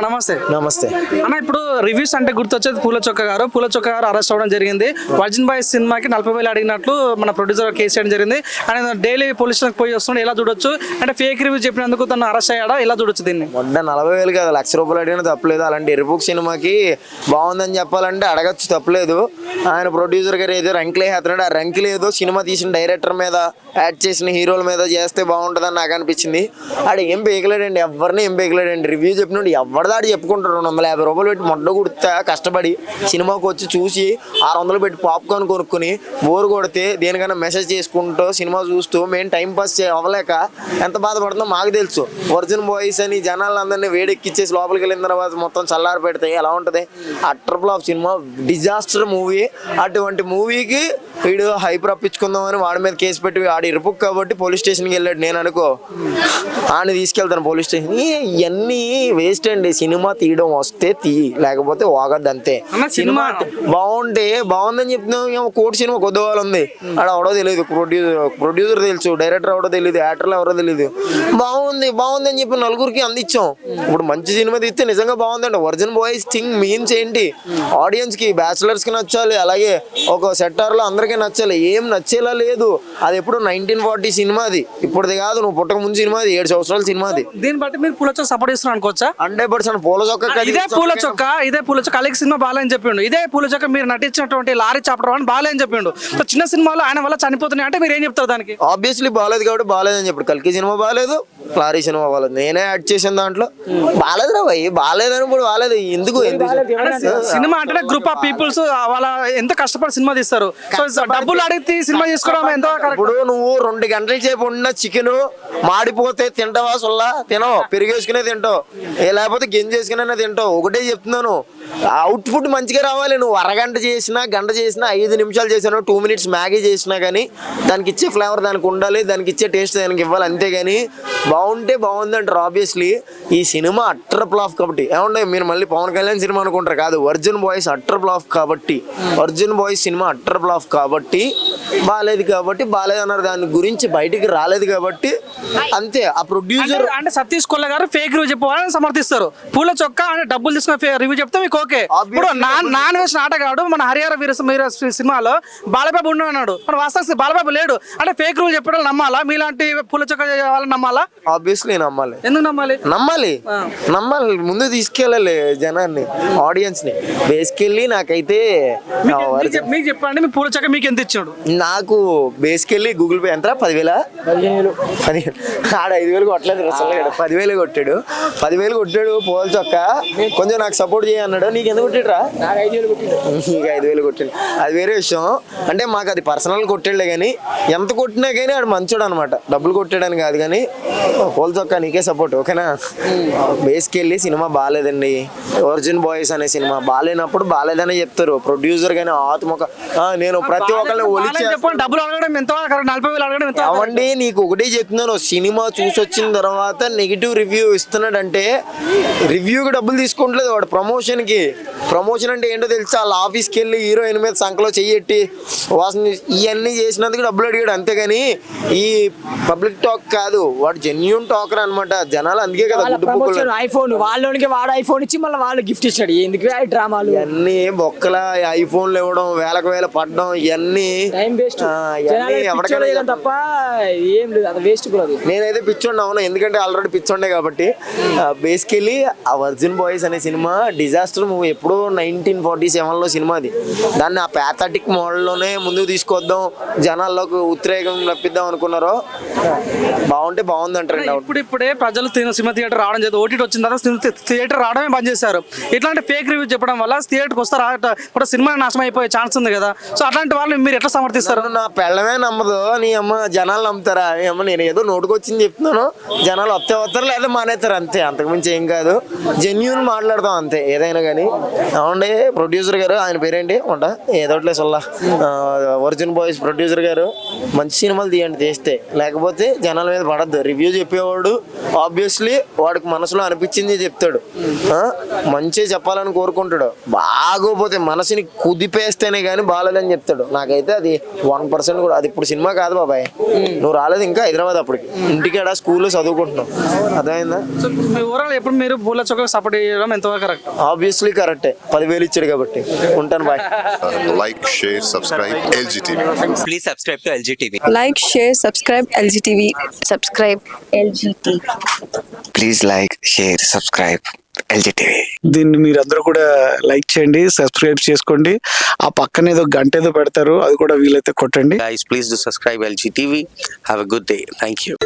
నమస్తే. నమస్తే. అన్న ఇప్పుడు రివ్యూస్ అంటే గుర్తొచ్చేది పూల చొక్క గారు. పూల చొక్క గారు అరెస్ట్ అవ్వడం జరిగింది. వర్జిన్ బాయ్ సినిమాకి నలభై వేలు అడిగినట్లు మన ప్రొడ్యూసర్ కేసు చేయడం జరిగింది. ఆయన డైలీ పోలీస్ స్టేషన్కి పోయి వస్తున్నాడు. ఎలా చూడొచ్చు? అంటే ఫేక్ రివ్యూ చెప్పినందుకు తను అరెస్ట్ అయ్యాడా? ఎలా చూడొచ్చు దీన్ని? మొన్న నలభై వేలు కదా లక్ష రూపాయలు అడిగినా తప్పలేదు. అలాంటి ఎరుపుక్ సినిమాకి బాగుందని చెప్పాలంటే అడగచ్చు తప్పలేదు. ఆయన ప్రొడ్యూసర్ గారు ఏదో రంకులే వేస్తున్నాడు ఆ రంకులు ఏదో సినిమా తీసిన డైరెక్టర్ మీద యాడ్ చేసిన హీరోల మీద చేస్తే బాగుంటుందని నాకు అనిపించింది. ఆడ ఏం బేకలేడండి ఎవరిని ఏం బేకలేడండి రివ్యూ చెప్పినప్పుడు ఎవరిదాడు చెప్పుకుంటారు రెండు వందల యాభై రూపాయలు పెట్టి మొట్ట కుడితే కష్టపడి సినిమాకి వచ్చి చూసి ఆరు వందలు పెట్టి పాప్కార్న్ కొనుక్కొని బోర్ కొడితే దేనికైనా మెసేజ్ చేసుకుంటూ సినిమా చూస్తూ మేము టైం పాస్ అవ్వలేక ఎంత బాధపడుతుందో మాకు తెలుసు. ఒరిజినల్ బాయ్స్ అని జనాలందరినీ వేడెక్కిచ్చేసి లోపలికి వెళ్ళిన తర్వాత మొత్తం చల్లారి పెడితే ఎలా ఉంటుంది? Utter flop cinema disaster movie అటువంటి మూవీకి వీడు హైప్ రప్పించుకుందామని వాడి మీద కేసు పెట్టి వాడు ఇరుపుక్ కాబట్టి పోలీస్ స్టేషన్కి వెళ్ళాడు. నేను అనుకో. ఆయన తీసుకెళ్తాను పోలీస్ స్టేషన్. ఇవన్నీ వేస్ట్ అండి. సినిమా తీయడం వస్తే తీ లేకపోతే వాగద్దు అంతే. సినిమా- బాగుంటే బాగుందని చెప్తున్నాం కోటి సినిమా కొద్దివాళ్ళు ఉంది. ఆడ ఎవడో తెలియదు ప్రొడ్యూసర్ ప్రొడ్యూసర్ తెలుసు డైరెక్టర్ ఎవడో తెలియదు యాక్టర్లు ఎవరో తెలియదు బాగుంది బాగుంది అని చెప్పి నలుగురికి అందించాం. ఇప్పుడు మంచి సినిమా తీస్తే నిజంగా బాగుందండి ఒరిజినల్ బాయ్స్ థింగ్ మీన్స్ ఏంటి? ఆడియన్స్కి బ్యాచిలర్స్కి నచ్చాలి. అలాగే ఒక సెక్టార్లో అందరికీ నచ్చాలి. ఏం నచ్చేలా లేదు. అది ఎప్పుడు నైన్టీన్ ఫార్టీ సినిమాది. ఇప్పుడుది కాదు నువ్వు పుట్టక ముందు సినిమాది ఏడు సంవత్సరాల సినిమాది. దీన్ని బట్టి మీరు పూల చొక్క సపోర్ట్ చేస్తున్నారు అనుకోవచ్చా? హండ్రెడ్ పర్సెంట్ పూల చొక్క ఇదే పూల చొక్క ఇదే పూల చొక్క. అలెక్ సినిమా బాగాలని చెప్పిండు. ఇదే పూల చొక్క మీరు నటించినటువంటి లారీ చాపడం అని బాగాలని చెప్పిండు. చిన్న సినిమాలో ఆయన వల్ల చనిపోతున్నాయి అంటే మీరు ఏం చెప్తారు దానికి? ఆబ్వియస్లీ బాగాలేదు కాబట్టి బాగాలేదు అని చెప్పాడు. కల్కి సినిమా బాగాలేదు. క్లారీ సినిమా బాగాలేదు నేనే యాడ్ చేసిన దాంట్లో బాగాలేదు రా భయ్ బాగాలేదని కూడా బాగాలేదు ఎందుకు? ఎందుకు? సినిమా అంటే గ్రూప్ ఆఫ్ పీపుల్స్ వాళ్ళ ఎంత కష్టపడి సినిమా తీస్తారు. సో డబ్బులు అడిగితే సినిమా తీసుకోవడం ఎంతో. ఇప్పుడు నువ్వు రెండు గంటల సేపు ఉన్న చికెన్ మాడిపోతే తింటావా సుల్లా? తినవు. పెరిగేసుకునే తింటావు. ఏ లేకపోతే గింజేసుకునే తింటావు. ఒకటే చెప్తున్నాను. అవుట్పుట్ మంచిగా రావాలి. నువ్వు అరగంట చేసినా గంట చేసినా ఐదు నిమిషాలు చేసినా టూ మినిట్స్ మ్యాగీ చేసినా కానీ దానికి ఇచ్చే ఫ్లేవర్ దానికి ఉండాలి దానికి ఇచ్చే టేస్ట్ దానికి ఇవ్వాలి. అంతేగాని బాగుంటే బాగుంది అంటారు ఆబ్వియస్లీ ఈ సినిమా అట్టర్ ఫ్లాప్ కాబట్టి. ఏమంటే మీరు మళ్ళీ పవన్ కళ్యాణ్ సినిమా అనుకుంటారు కాదు వర్జన్ బాయ్స్ అట్టర్ ఫ్లాప్ కాబట్టి. Virgin boys cinema utter flop కాబట్టి బాగాలేదు కాబట్టి బాగాలేదు అన్నారు. దాని గురించి బయటికి రాలేదు కాబట్టి అంతే. ఆ ప్రొడ్యూసర్ అంటే- సతీష్ కొల్ల గారు ఫేక్ రివ్యూ చెప్పవాలని సమర్థిస్తారు. పూల చొక్క అంటే డబ్బులు తీసుకున్న రివ్యూ చెప్తే మీకు ఓకే. ఇప్పుడు నాన్ వేసిన ఆటగాడు మన హరిహర వీర సినిమాలో బాలబాబు ఉన్నాడు అన్నాడు. మన వాస్తవ బాలబాబు లేడు. అంటే ఫేక్ రివ్యూ చెప్పడం నమ్మాలా? మీలాంటి పూల చొక్క వాళ్ళని నమ్మాలా? ఆబ్వియస్లీ నమ్మాలి. ఎందుకు నమ్మాలి? నమ్మాలి. నమ్మాలి. ముందు తీసుకెళ్ళాలి జనాన్ని ఆడియన్స్ని. బేసికెళ్ళి నాకైతే మీకు చెప్పండి మీ పూల చొక్క మీకు ఎంత ఇచ్చాడు? నాకు బేసికెళ్ళి గూగుల్ పే ఎంత పదివేల? పదిహేను. పదిహేను. ఆడ ఐదు వేలు కొట్టలేదు పదివేలు కొట్టాడు. పదివేలు కొట్టాడు పోల్ చొక్క. కొంచెం నాకు సపోర్ట్ చేయ అన్నాడు. నీకు ఎందుకు కొట్టాడురా? నీకు ఐదు వేలు కొట్టాడు. అది వేరే విషయం. అంటే మాకు అది పర్సనల్ కొట్టాడులే కానీ ఎంత కొట్టినా కానీ ఆడు మంచోడు అనమాట డబ్బులు కొట్టాడని కాదు కానీ పోల్ చొక్క నీకే సపోర్ట్ ఓకేనా? బేసికెళ్ళి సినిమా బాగాలేదండి ఒరిజిన్ బాయ్స్ అనే సినిమా బాగాలేనప్పుడు బాగాలేదనే చెప్తారు. ప్రొడ్యూసర్ కానీ ఆత్మక ఆ, నేను ప్రతి ఒక్కరిని ఒలిచి చెప్పండి డబ్బులు అడగడం ఎంత కరెక్ట్ నలభై వేలు అడగడం ఎంత అవండి నీకు ఒకటే చెప్తున్నాను సినిమా చూసి వచ్చిన తర్వాత నెగిటివ్ రివ్యూ ఇస్తున్నాడంటే రివ్యూకి డబ్బులు తీసుకుంటలేదు వాడు ప్రమోషన్కి ప్రమోషన్ అంటే ఏంటో తెలుసా? వాళ్ళ ఆఫీస్కి వెళ్ళి హీరోయిన్ మీద సంకలో చెయ్యెట్టి వాసన ఇవన్నీ చేసినందుకు డబ్బులు అడిగాడు. అంతేగాని ఈ పబ్లిక్ టాక్ కాదు వాడు జెన్యున్ టాకర్ అనమాట జనాలు అందుకే కదా గుడ్డు ఐఫోన్ వాళ్ళకి వాడు ఐఫోన్ ఇచ్చి మళ్ళీ వాళ్ళు గిఫ్ట్ ఇచ్చాడు. ఎందుకు డ్రామాలు? ఇవన్నీ బొక్కల ఐఫోన్లు ఇవ్వడం వేలకు వేల పడడం ఇవన్నీ టైం వేస్ట్ ఎవరికైనా. తప్ప ఏం లేదు అది వేస్ట్ కూడా అది. నేనైతే పిచ్చోండి అవును ఎందుకంటే ఆల్రెడీ పిచ్చోండే కాబట్టి. బేసికలీ ఆ వర్జిన్ బాయ్స్ అనే సినిమా డిజాస్టర్ మూవీ ఎప్పుడో నైన్టీన్ ఫార్టీ సెవెన్లో సినిమా అది. దాన్ని ఆ ప్యాథటిక్ మోడల్లోనే ముందుకు తీసుకొద్దాం జనాల్లోకి ఉద్రేకం రప్పిద్దాం అనుకున్నారో బాగుంటే బాగుంది అంటారండి అవును ఇప్పుడు ఇప్పుడే ప్రజలు సినిమా థియేటర్ రావడం చేత ఓటీటీ వచ్చిన తర్వాత సినిమా థియేటర్ రావడమే బంద్ చేశారు. ఇట్లాంటి ఫేక్ రివ్యూ చెప్పడం వల్ల థియేటర్కి వస్తారా ఇప్పుడు సినిమా నాశనం అయిపోయే ఛాన్స్ ఉంది కదా. సో అట్లాంటి వాళ్ళని మీరు ఎట్లా సమర్థిస్తారు? నా పెళ్ళమే నమ్మదు. నీ అమ్మ జనాలు నమ్ముతారా? నీ అమ్మ నేను ఏదో నోటుకొచ్చింది చెప్తున్నాను. జనాలు వస్తే వస్తారు లేదా మానేస్తారు. అంతే. అంతకుమించి ఏం కాదు. జెన్యున్ మాట్లాడతాం అంతే. ఏదైనా కానీ. అవునండి ప్రొడ్యూసర్ గారు ఆయన పేరేంటి? ఉంట ఏదో సొల్లా ఒరిజిన్ బాయ్స్ ప్రొడ్యూసర్ గారు. మంచి సినిమాలు తీయండి తీస్తే. లేకపోతే కాకపోతే జనాల మీద పడద్దు. రివ్యూ చెప్పేవాడు ఆబ్వియస్లీ వాడికి మనసులో అనిపించింది చెప్తాడు. ఆ? మంచి చెప్పాలని కోరుకుంటాడు. బాగోపోతే మనసుని కుదిపేస్తేనే కానీ బాగాలేదని చెప్తాడు. నాకైతే అది వన్ పర్సెంట్ కూడా అది ఇప్పుడు సినిమా కాదు బాబాయ్. నువ్వు రాలేదు ఇంకా హైదరాబాద్ అప్పటికి. ఇంటికాడ స్కూల్లో చదువుకుంటున్నావు. అర్థమైందా? ఎప్పుడు మీరు పూల చొక్క సపోర్ట్ చేయడం ఎంతవరకు కరెక్ట్? ఆబ్వియస్లీ కరెక్టే. పదివేలు ఇచ్చాడు కాబట్టి. ఉంటాను bye. Like, share, subscribe, LGTV. Please subscribe to LGTV. like, share, TV subscribe LGT please like share subscribe దీన్ని మీరు అందరూ కూడా లైక్ చేయండి సబ్స్క్రైబ్ చేసుకోండి. ఆ పక్కన ఏదో గంట ఏదో పెడతారు అది కూడా వీలైతే కొట్టండి. Please subscribe LG TV have a good day thank you